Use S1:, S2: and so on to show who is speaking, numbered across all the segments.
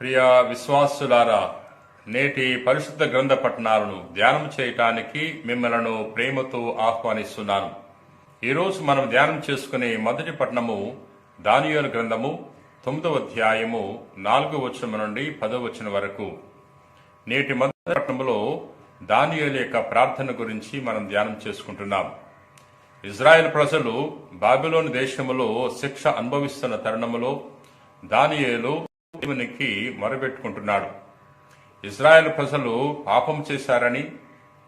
S1: ప్రియ విశ్వాసులారా నేటి పరిశుద్ధ గ్రంథ పట్టణాలను ధ్యానం చేయటానికి మిమ్మలను ప్రేమతో ఆహ్వానిస్తున్నాను. ఈరోజు మనం ధ్యానం చేసుకునే మొదటి పట్టణము దానియోల గ్రంథము తొమ్మిదవ అధ్యాయము నాలుగో వచనం నుండి పదో వచనం వరకు. నేటి మొదటి పట్టణంలో దానియోల యొక్క ప్రార్థన గురించి మనం ధ్యానం చేసుకుంటున్నాం. ఇజ్రాయెల్ ప్రజలు బాబిలోని దేశములో శిక్ష అనుభవిస్తున్న తరుణములో దానియేలు దేవునికి మొరబెట్టుకుంటున్నాడు ఇజ్రాయెల్ ప్రజలు పాపం చేశారని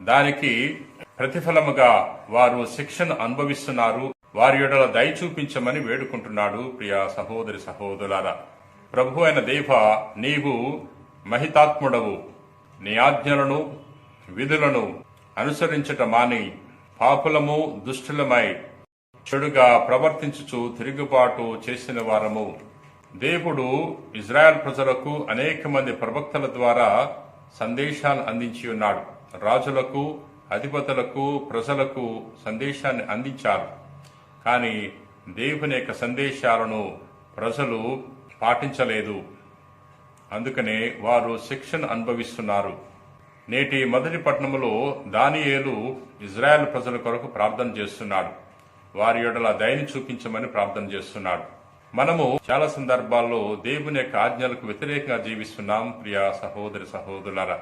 S1: దానికి ప్రతిఫలముగా వారు శిక్షను అనుభవిస్తున్నారు. వారి యొడల దయ చూపించమని వేడుకుంటున్నాడు ప్రియ సహోదరి సహోదరులారా. ప్రభు అయిన దేవ నీవు మహితాత్ముడవు. నీ ఆజ్ఞలను విధులను అనుసరించట మాని పాపులము దుష్టులమై చెడుగా ప్రవర్తించుచు తిరుగుబాటు చేసిన వారము. దేవుడు ఇజ్రాయెల్ ప్రజలకు అనేక మంది ప్రవక్తల ద్వారా సందేశాన్ని అందించి ఉన్నాడు. రాజులకు అధిపతులకు ప్రజలకు సందేశాన్ని అందించారు. కానీ దేవుని యొక్క సందేశాలను ప్రజలు పాటించలేదు. అందుకనే వారు శిక్షను అనుభవిస్తున్నారు. నేటి మొదటి పట్టణంలో దానియేలు ఇజ్రాయెల్ ప్రజల కొరకు ప్రార్థన చేస్తున్నాడు. వారి యొడల దయని చూపించమని ప్రార్థన చేస్తున్నాడు. మనము చాలా సందర్భాల్లో దేవుని యొక్క ఆజ్ఞలకు వ్యతిరేకంగా జీవిస్తున్నాం ప్రియ సహోదరి సహోదరులరా.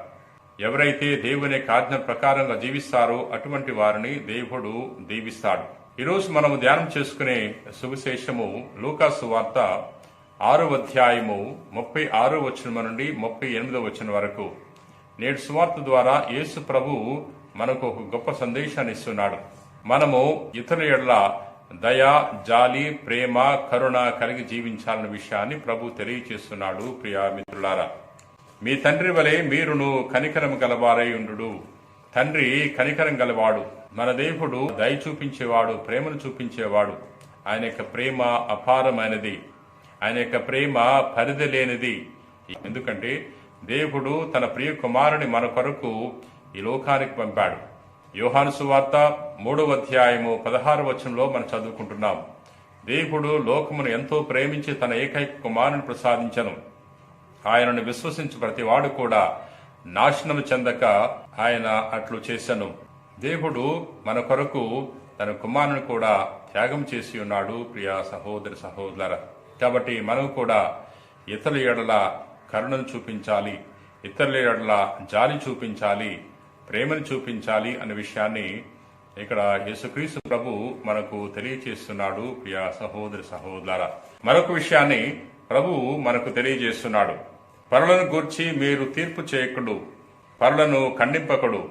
S1: ఎవరైతే దేవుని యొక్క ఆజ్ఞ ప్రకారంగా జీవిస్తారో అటువంటి వారిని దేవుడు దీవిస్తాడు. ఈరోజు మనము ధ్యానం చేసుకునే సువిశేషము లూకాసు వార్త ఆరో అధ్యాయము ముప్పై ఆరో వచనం నుండి ముప్పై ఎనిమిదో వచనం వరకు. నేడు సువార్త ద్వారా యేసు ప్రభు మనకు ఒక గొప్ప సందేశాన్ని ఇస్తున్నాడు. మనము ఇతరుల ఎడల దయ జాలి ప్రేమ కరుణ కలిగి జీవించాలన్న విషయాన్ని ప్రభు తెలియచేస్తున్నాడు ప్రియా మిత్రులారా. మీ తండ్రి వలె మీరును కనికరం గలవారై ఉండు తండ్రి కనికరం గలవాడు. మన దేవుడు దయ చూపించేవాడు ప్రేమను చూపించేవాడు. ఆయన యొక్క ప్రేమ అపారమైనది. ఆయన యొక్క ప్రేమ పరిధి లేనిది. ఎందుకంటే దేవుడు తన ప్రియ కుమారుని మన కొరకు ఈ లోకానికి పంపాడు. యోహాను సువార్త మూడవ అధ్యాయము పదహారు వచనంలో మనం చదువుకుంటున్నాం. దేవుడు లోకమును ఎంతో ప్రేమించి తన ఏకైక కుమారుని ప్రసాదించను. ఆయనను విశ్వసించు ప్రతివాడు కూడా నాశనం చెందక ఆయన అట్లు చేశాను దేవుడు మన కొరకు తన కుమారుని కూడా త్యాగం చేసి ఉన్నాడు ప్రియ సహోదరి సహోదర. కాబట్టి మనం కూడా ఇతరుల ఎడల కరుణను చూపించాలి ఇతరుల ఎడల జాలి చూపించాలి ప్రేమను చూపించాలి అనే విషయాన్ని ఇక్కడ యేసుక్రీస్తు ప్రభు మనకు తెలియచేస్తున్నాడు ప్రియ సహోదరి సహోదర మరొక విషయాన్ని ప్రభు మనకు తెలియజేస్తున్నాడు. పరులను గూర్చి మీరు తీర్పు చేయకుడు పరులను ఖండింపకుడు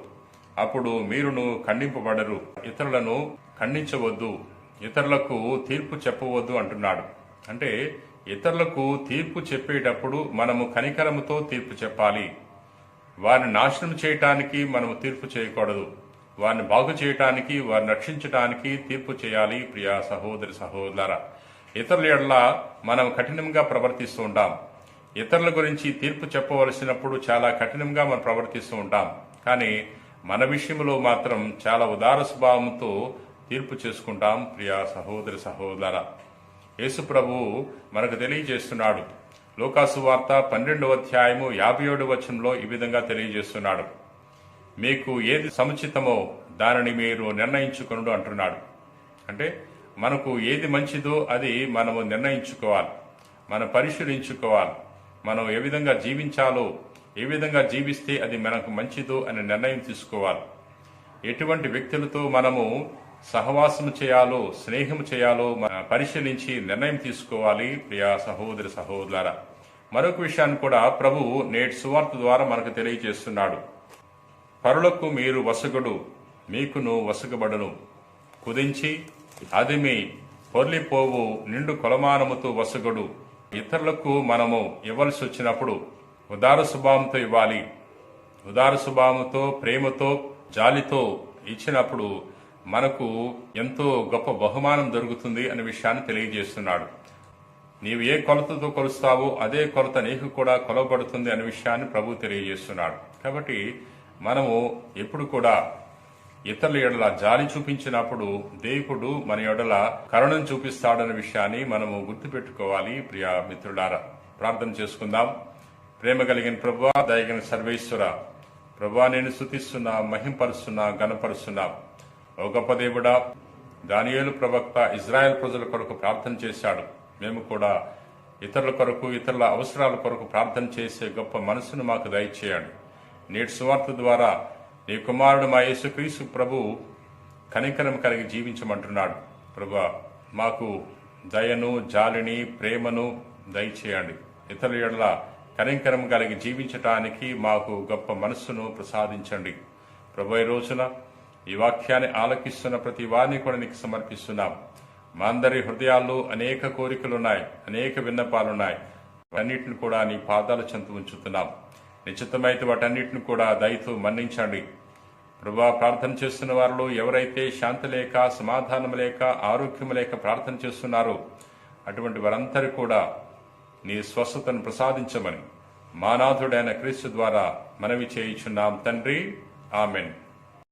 S1: అప్పుడు మీరును ఖండింపబడరు ఇతరులను ఖండించవద్దు ఇతరులకు తీర్పు చెప్పవద్దు అంటున్నాడు. అంటే ఇతరులకు తీర్పు చెప్పేటప్పుడు మనము కనికరముతో తీర్పు చెప్పాలి. వారిని నాశనం చేయటానికి మనము తీర్పు చేయకూడదు. వారిని బాగు చేయటానికి వారిని రక్షించటానికి తీర్పు చేయాలి ప్రియా సహోదరి సహోదర ఇతరుల ఎడల మనం కఠినంగా ప్రవర్తిస్తూ ఉంటాం. ఇతరుల గురించి తీర్పు చెప్పవలసినప్పుడు చాలా కఠినంగా మనం ప్రవర్తిస్తూ ఉంటాం. కానీ మన విషయంలో మాత్రం చాలా ఉదార స్వభావంతో తీర్పు చేసుకుంటాం ప్రియా సహోదరి సహోదర యేసు ప్రభువు మనకు తెలియజేస్తున్నాడు. లోకాసు వార్త పన్నెండవ అధ్యాయము యాభై ఏడు వచనంలో ఈ విధంగా తెలియజేస్తున్నాడు. మీకు ఏది సముచితమో దానిని మీరు నిర్ణయించుకునుడు అంటున్నాడు. అంటే మనకు ఏది మంచిదో అది మనము నిర్ణయించుకోవాలి. మనం పరిశీలించుకోవాలి. మనం ఏ విధంగా జీవించాలో ఏ విధంగా జీవిస్తే అది మనకు మంచిదో అనే నిర్ణయం తీసుకోవాలి. ఎటువంటి వ్యక్తులతో మనము సహవాసం చేయాలో స్నేహం చేయాలో మన పరిశీలించి నిర్ణయం తీసుకోవాలి. ప్రియా సహోదరి సహోదర మరొక విషయాన్ని కూడా ప్రభు నేటి సువార్త ద్వారా మనకు తెలియజేస్తున్నాడు. పరులకు మీరు వసగుడు మీకును వసగబడును. కుదించి అది మీ పొర్లిపోవు నిండు కొలమానముతో వసగుడు. ఇతరులకు మనము ఇవ్వాల్సి వచ్చినప్పుడు ఉదార స్వభావంతో ఇవ్వాలి. ఉదార స్వభావంతో ప్రేమతో జాలితో ఇచ్చినప్పుడు మనకు ఎంతో గొప్ప బహుమానం దొరుకుతుంది అనే విషయాన్ని తెలియజేస్తున్నాడు. నీవు ఏ కొలతతో కొలుస్తావో అదే కొలత నీకు కూడా కొలవబడుతుంది అనే విషయాన్ని ప్రభు తెలియజేస్తున్నాడు. కాబట్టి మనము ఎప్పుడు కూడా ఇతరుల ఎడల జాలి చూపించినప్పుడు దేవుడు మన ఎడల కరుణను చూపిస్తాడన్న విషయాన్ని మనము గుర్తుపెట్టుకోవాలి ప్రియ మిత్రులారా. ప్రార్థన చేసుకుందాం. ప్రేమ కలిగిన ప్రభు దయగిన సర్వేశ్వర ప్రభా నేను శుతిస్తున్నా మహింపరుస్తున్నా గణపరుస్తున్నా ఓ గొప్ప దేవుడా దానియేలు ప్రవక్త ఇజ్రాయెల్ ప్రజల కొరకు ప్రార్థన చేశాడు. మేము కూడా ఇతరుల కొరకు ఇతరుల అవసరాల కొరకు ప్రార్థన చేసే గొప్ప మనసును మాకు దయచేయండి. నేటి సువార్త ద్వారా నీ కుమారుడు మా యేసుక్రీసు ప్రభు కనికరం కలిగి జీవించమంటున్నాడు. ప్రభు మాకు దయను జాలిని ప్రేమను దయచేయండి. ఇతరుల ఎడల కనికరం కలిగి జీవించటానికి మాకు గొప్ప మనస్సును ప్రసాదించండి. ప్రభు ఈ రోజున ఈ వాక్యాన్ని ఆలకిస్తున్న ప్రతి వారిని కూడా నీకు సమర్పిస్తున్నాం. మా అందరి హృదయాల్లో అనేక కోరికలున్నాయి అనేక విన్నపాలున్నాయి. అన్నిటిని కూడా నీ పాదాల చెంత ఉంచుతున్నాం. నిశ్చితమైతే వాటన్నిటిని కూడా దయతో మన్నించండి. ప్రభా ప్రార్థన చేస్తున్న వారిలో ఎవరైతే శాంతి లేక సమాధానం లేక ఆరోగ్యం లేక ప్రార్థన చేస్తున్నారో అటువంటి వారందరూ కూడా నీ స్వస్థతను ప్రసాదించమని మానాథుడైన క్రీస్తు ద్వారా మనవి చేయుచున్నాం. తండ్రి ఆమెన్.